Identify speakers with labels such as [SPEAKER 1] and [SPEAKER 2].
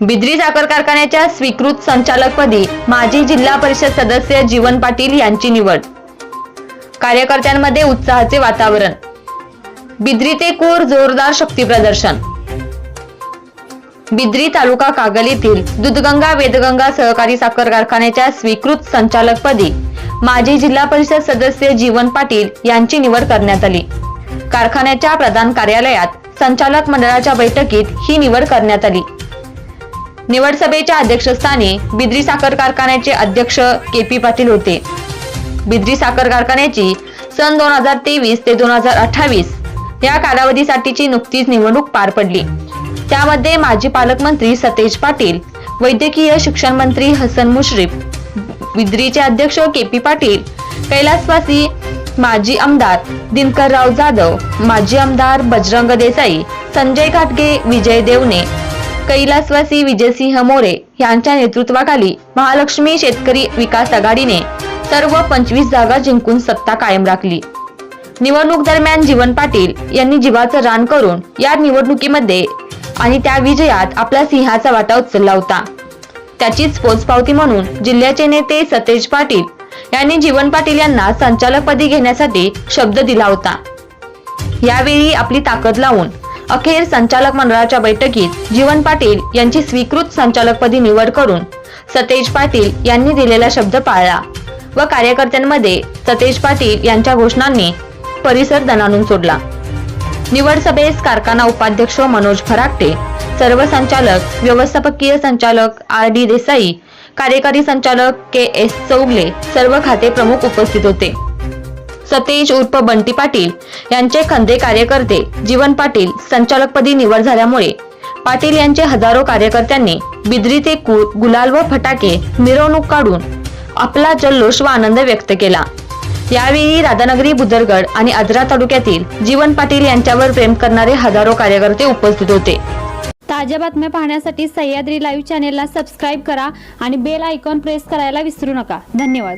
[SPEAKER 1] बिद्री साखर कारखान्याच्या स्वीकृत संचालकपदी माजी जिल्हा परिषद सदस्य जीवन पाटील यांची निवड. कार्यकर्त्यांमध्ये उत्साहाचे वातावरण. बिद्री ते कोर जोरदार शक्ती प्रदर्शन. बिद्री तालुका कागल येथील दुधगंगा वेदगंगा सहकारी साखर कारखान्याच्या स्वीकृत संचालकपदी माजी जिल्हा परिषद सदस्य जीवन पाटील यांची निवड करण्यात आली. कारखान्याच्या प्रधान कार्यालयात संचालक मंडळाच्या बैठकीत ही निवड करण्यात आली. निवड सभेच्या अध्यक्षस्थानी बिद्री साखर कारखान्याचे अध्यक्ष के पी पाटील होते. बिद्री साखर कारखान्याची सन दोन हजार तेवीस ते दोन हजार अठ्ठावीस या कालावधीसाठीची नुकतीच निवडणूक पार पडली. त्यामध्ये माजी पालकमंत्री सतेज पाटील वैद्यकीय शिक्षण मंत्री हसन मुश्रीफ बिद्रीचे अध्यक्ष के पी पाटील कैलासवासी माजी आमदार दिनकरराव जाधव माजी आमदार बजरंग देसाई संजय घाटगे विजय देवणे कैलासवासी विजयसिंह मोरे यांच्या नेतृत्वाखाली महालक्ष्मी शेतकरी विकास आघाडीने सर्व पंचवीस जागा जिंकून सत्ता कायम राखली. निवडणूक दरम्यान जीवन पाटील यांनी जीवाचं रान करून या निवडणुकीमध्ये आणि त्या विजयात आपला सिंहाचा वाटा उचलला होता. त्याचीच पोचपावती म्हणून जिल्ह्याचे नेते सतेज पाटील यांनी जीवन पाटील यांना संचालकपदी घेण्यासाठी शब्द दिला होता. यावेळी आपली ताकद लावून अखेर संचालक मंडळाच्या बैठकीत जीवन पाटील यांची स्वीकृत संचालकपदी निवड करून सतेज पाटील यांनी दिलेला शब्द पाळला व कार्यकर्त्यांमध्ये सतेज पाटील यांच्या घोषणांनी परिसर दणाणून सोडला. निवड सभेस कारखाना उपाध्यक्ष मनोज फराकटे सर्व संचालक व्यवस्थापकीय संचालक आर डी देसाई कार्यकारी संचालक के एस चौगले सर्व खाते प्रमुख उपस्थित होते. सतेज उर्फ बंटी पाटील यांचे खंदे कार्यकर्ते जीवन पाटील संचालकपदी निवड झाल्यामुळे पाटील यांचे हजारो कार्यकर्त्यांनी बिद्री ते कूर गुलाल व फटाके मिरवणूक काढून आपला जल्लोष व आनंद व्यक्त केला. यावेळी राधानगरी बुदरगड आणि आजरा तालुक्यातील जीवन पाटील यांच्यावर प्रेम करणारे हजारो कार्यकर्ते उपस्थित होते.
[SPEAKER 2] ताज्या बातम्या पाहण्यासाठी सह्याद्री लाईव्ह चॅनेलला सबस्क्राईब करा आणि बेल आयकॉन प्रेस करायला विसरू नका. धन्यवाद.